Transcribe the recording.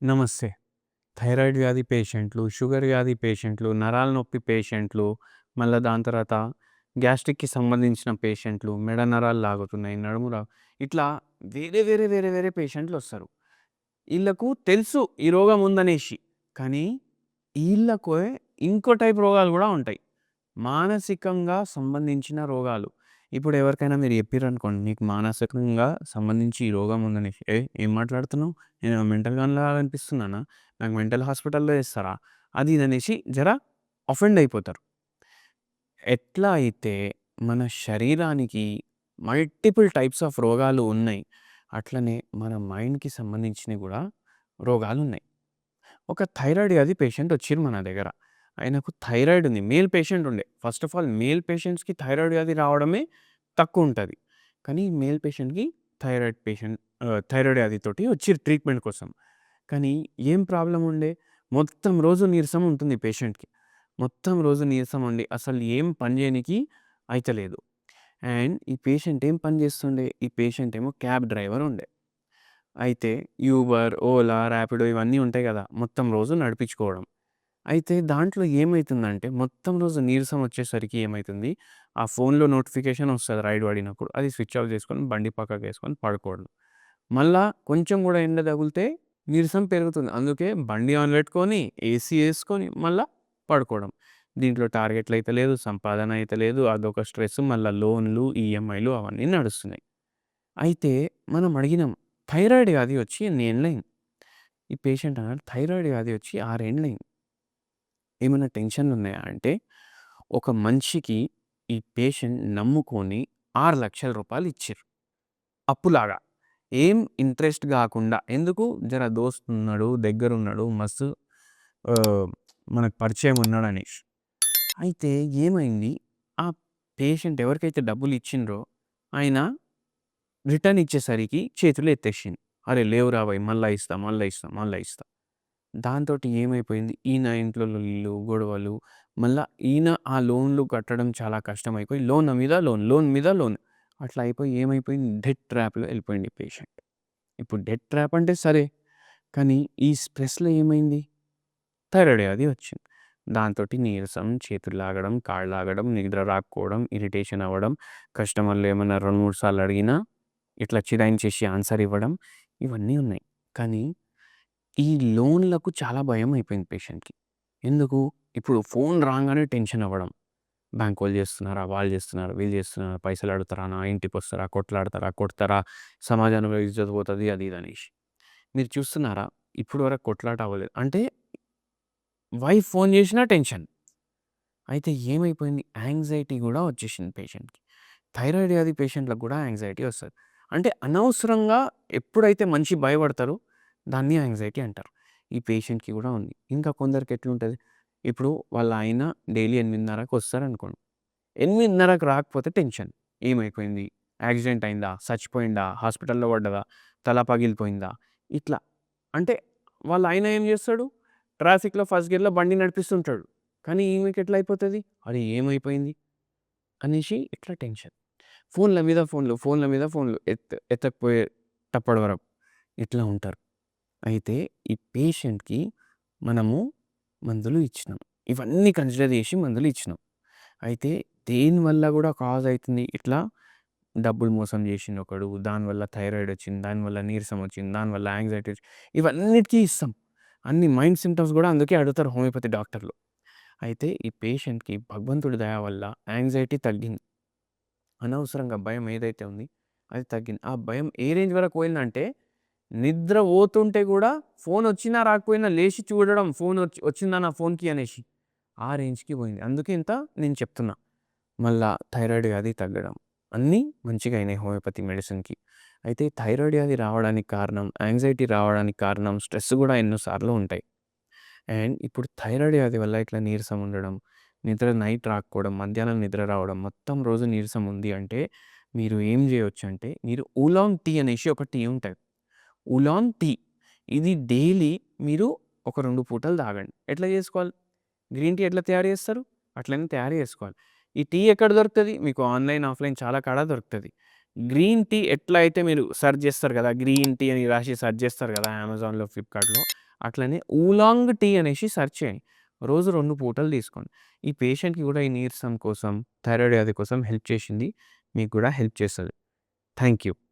నమస్తే. థైరాయిడ్ వ్యాధి పేషెంట్లు, షుగర్ వ్యాధి పేషెంట్లు, నరాల నొప్పి పేషెంట్లు, మళ్ళీ దాని తర్వాత గ్యాస్ట్రిక్‌కి సంబంధించిన పేషెంట్లు, మెడ నరాలు లాగుతున్నాయి, నడుము రా ఇట్లా వేరే, వేరే, వేరే, వేరే పేషెంట్లు వస్తారు వీళ్ళకు తెలుసు ఈ రోగం ఉందనేసి. కానీ వీళ్ళకు ఇంకో టైప్ రోగాలు కూడా ఉంటాయి. మానసికంగా సంబంధించిన రోగాలు. ఇప్పుడు ఎవరికైనా మీరు చెప్పిర్రనుకోండి, నీకు మానసికంగా సంబంధించి ఈ రోగం ఉందని ఏ ఏం మాట్లాడుతున్నావు? నేను మెంటల్ గన్లా అనిపిస్తున్నానా నాకు మెంటల్ హాస్పిటల్‌లో వేస్తారా అది ఇది అనేసి జర అఫెండ్ అయిపోతారు. ఎట్లా అయితే మన శరీరానికి మల్టిపుల్ టైప్స్ ఆఫ్ రోగాలు ఉన్నాయి. అట్లనే మన మైండ్‌కి సంబంధించినవి కూడా రోగాలు ఉన్నాయి ఒక థైరాయిడ్ వ్యాధి పేషెంట్ వచ్చిరు మన దగ్గర. ఆయనకు థైరాయిడ్ ఉంది. మేల్ పేషెంట్ ఉండే. ఫస్ట్ ఆఫ్ ఆల్ మేల్ పేషెంట్స్‌కి థైరాయిడ్ వ్యాధి రావడమే తక్కువ ఉంటుంది కానీ మేల్ పేషెంట్‌కి థైరాయిడ్ పేషెంట్ థైరాయిడ్ వ్యాధితోటి వచ్చి ట్రీట్‌మెంట్ కోసం. కానీ ఏం ప్రాబ్లం ఉండే? మొత్తం రోజు నీరసం ఉంటుంది పేషెంట్‌కి. మొత్తం రోజు నీరసం ఉండి అసలు ఏం పని చేయనికి అయితలేదు. అండ్ ఈ పేషెంట్ ఏం పని చేస్తుండే ఈ పేషెంట్ ఏమో క్యాబ్ డ్రైవర్ ఉండే. అయితే యూబర్, ఓలా, ర్యాపిడో ఇవన్నీ ఉంటాయి కదా మొత్తం రోజు నడిపించుకోవడం. అయితే దాంట్లో ఏమైతుందంటే మొత్తం రోజు నీరసం వచ్చేసరికి ఏమైతుంది? ఆ ఫోన్‌లో నోటిఫికేషన్ వస్తది రైడ్ పడినప్పుడు. అది స్విచ్ ఆఫ్ చేసుకొని బండి పక్కకేసుకొని పడుకోవడం. మళ్ళా కొంచెం గూడా ఎండ తగిలితే నీరసం పెరుగుతుంది. అందుకే బండి ఆన్ పెట్టుకొని, ఏసీ వేసుకొని మళ్ళా పడుకోవడం. దీంట్లో టార్గెట్లు అయితలేదు, సంపాదన అయితలేదు. అదొక స్ట్రెస్ మళ్ళా లోన్‌లు, ఈఎంఐలు అవన్నీ నడుస్తున్నాయి. అయితే మనం అడిగినాం, థైరాయిడ్ వ్యాధి వచ్చి ఎన్నేండ్లయింది? ఈ పేషెంట్ అన్నాడు, థైరాయిడ్ వ్యాధి వచ్చి 6 ఏమైనా టెన్షన్లు ఉన్నాయా అంటే, ఒక మనిషికి ఈ పేషెంట్ నమ్ముకొని ఆరు లక్షల రూపాయలు ఇచ్చారు అప్పులాగా. ఏం ఇంట్రెస్ట్ కాకుండా ఎందుకు? జర దోస్తున్నాడు, దగ్గరున్నాడు, మస్తు మనకు పరిచయం ఉన్నాడు అనేసి అయితే ఏమైంది? ఆ పేషెంట్ ఎవరికైతే డబ్బులు ఇచ్చిండ్రో ఆయన రిటర్న్ ఇచ్చేసరికి చేతులు ఎత్తేసింది "అరే! లేవురా భయ్! మళ్ళీ ఇస్తా, మళ్ళీ ఇస్తా, మళ్ళీ ఇస్తా." దాంతోటి ఏమైపోయింది? ఈయన ఇంట్లో లొల్లిలు, గొడవలు, మళ్ళా ఈయన ఆ లోన్‌లు కట్టడం చాలా కష్టమైపోయి లోన్ మీద లోన్, లోన్ మీద లోన్. అట్లా అయిపోయి ఏమైపోయింది? డెట్ ట్రాప్‌లో వెళ్ళిపోయింది పేషెంట్. ఇప్పుడు డెట్ ట్రాప్ అంటే సరే. కానీ ఈ స్ట్రెస్‌లో ఏమైంది? థైరాయిడ్ వ్యాధి వచ్చింది. దాంతోటి నీరసం, చేతులు లాగడం, కాళ్ళు లాగడం, నిద్ర రాకపోవడం, ఇరిటేషన్ అవ్వడం, కస్టమర్‌లు ఏమన్నా 2, 3 సార్లు అడిగినా ఇట్లా చిరాయించేసి ఆన్సర్ ఇవ్వడం ఇవన్నీ ఉన్నాయి. కానీ ఈ లోన్‌లకు చాలా భయం అయిపోయింది పేషెంట్‌కి. ఎందుకు? ఇప్పుడు ఫోన్ రాగానే టెన్షన్ అవ్వడం. బ్యాంక్ వాళ్ళు చేస్తున్నారా? వాళ్ళు చేస్తున్నారా? వీళ్ళు చేస్తున్నారా? పైసలు అడుగుతారా? నా ఇంటికి వస్తారా కొట్లాడతారా? కొడతారా? సమాజంలో ఇజ్జత పోతుంది అది ఇది అనేసి. మీరు చూస్తున్నారా? ఇప్పుడు వరకు కొట్లాట అవ్వలేదు. అంటే వైఫ్ ఫోన్ చేసినా టెన్షన్. అయితే ఏమైపోయింది? యాంగ్జైటీ కూడా వచ్చేసింది పేషెంట్‌కి. థైరాయిడ్ వ్యాధి పేషెంట్‌లకు కూడా యాంగ్జైటీ వస్తుంది అంటే అనవసరంగా ఎప్పుడైతే మనిషి భయపడతారో దాన్ని యాంగ్జైటీ అంటారు. ఈ పేషెంట్‌కి కూడా ఉంది. ఇంకా కొందరికి ఎట్లుంటుంది ఇప్పుడు వాళ్ళ ఆయన డైలీ 8:30కి వస్తారనుకోండి. 8:30కి రాకపోతే టెన్షన్. ఏమైపోయింది? యాక్సిడెంట్ అయిందా? చచ్చిపోయిందా హాస్పిటల్‌లో పడ్డదా? తల పగిలిపోయిందా? ఇట్లా. అంటే వాళ్ళ ఆయన ఏం చేస్తాడు? ట్రాఫిక్‌లో ఫస్ట్ గేర్‌లో బండి నడిపిస్తుంటాడు. కానీ ఈమెకి ఎట్లా అయిపోతుంది అరే! ఏమైపోయింది? అనేసి ఇట్లా టెన్షన్. ఫోన్‌ల మీద ఫోన్‌లు, ఫోన్‌ల మీద ఫోన్‌లు ఎత్ ఎత్తకపోయేటప్పటి వరకు ఇట్లా ఉంటారు. అయితే ఈ పేషెంట్‌కి మనము మందులు ఇచ్చినాం. ఇవన్నీ కన్సిడర్ చేసి మందులు ఇచ్చినాం. అయితే దేనివల్ల కూడా కాజ్ అవుతుంది ఇట్లా డబ్బులు మోసం చేసిన ఒకడు, దానివల్ల థైరాయిడ్ వచ్చింది, దానివల్ల నీరసం వచ్చింది, దానివల్ల యాంగ్జైటీ వచ్చి ఇవన్నిటికి ఇస్తాం. అన్ని మైండ్ సిమ్టమ్స్ కూడా అందుకే అడుగుతారు హోమియోపతి డాక్టర్లు. అయితే ఈ పేషెంట్‌కి భగవంతుడి దయ వల్ల యాంగ్జైటీ తగ్గింది. అనవసరంగా భయం ఏదైతే ఉంది అది తగ్గింది. ఆ భయం ఏ రేంజ్ వరకు పోయిందంటే నిద్ర పోతుంటే కూడా ఫోన్ వచ్చినా రాకపోయినా లేచి చూడడం ఫోన్ వచ్చి వచ్చిందా నా ఫోన్‌కి అనేసి. ఆ రేంజ్‌కి పోయింది. అందుకే ఇంత నేను చెప్తున్నా. మళ్ళా థైరాయిడ్ వ్యాధి తగ్గడం. అన్నీ మంచిగా అయినాయి హోమియోపతి మెడిసిన్‌కి. అయితే థైరాయిడ్ వ్యాధి రావడానికి కారణం, యాంగ్జైటీ రావడానికి కారణం స్ట్రెస్ కూడా ఎన్నోసార్లు ఉంటాయి. అండ్ ఇప్పుడు థైరాయిడ్ వ్యాధి వల్ల ఇట్లా నీరసం ఉండడం, నిద్ర నైట్ రాకపోవడం, మధ్యాహ్నం నిద్ర రావడం, మొత్తం రోజు నీరసం ఉంది అంటే మీరు ఏం జేయొచ్చంటే మీరు ఊలాంగ్ టీ అనేసి ఒక టీ ఉంటుంది ఉలాంగ్ టీ. ఇది డైలీ మీరు ఒక రెండు పూటలు తాగండి. ఎట్లా చేసుకోవాలి? గ్రీన్ టీ ఎట్లా తయారు చేస్తారు? అట్లనే తయారు చేసుకోవాలి. ఈ టీ ఎక్కడ దొరుకుతుంది మీకు ఆన్‌లైన్, ఆఫ్‌లైన్ చాలా కాడ దొరుకుతుంది గ్రీన్ టీ ఎట్లా అయితే మీరు సెర్చ్ చేస్తారు కదా గ్రీన్ టీ అని రాసి సెర్చ్ చేస్తారు కదా అమెజాన్‌లో, ఫ్లిప్‌కార్ట్‌లో అట్లనే ఊలాంగ్ టీ అనేసి సెర్చ్ చేయండి. రోజు రెండు పూటలు తీసుకోండి. ఈ పేషెంట్‌కి కూడా ఈ నీరసం కోసం, థైరాయిడ్ వ్యాధి కోసం హెల్ప్ చేసింది. మీకు కూడా హెల్ప్ చేస్తుంది థ్యాంక్ యూ.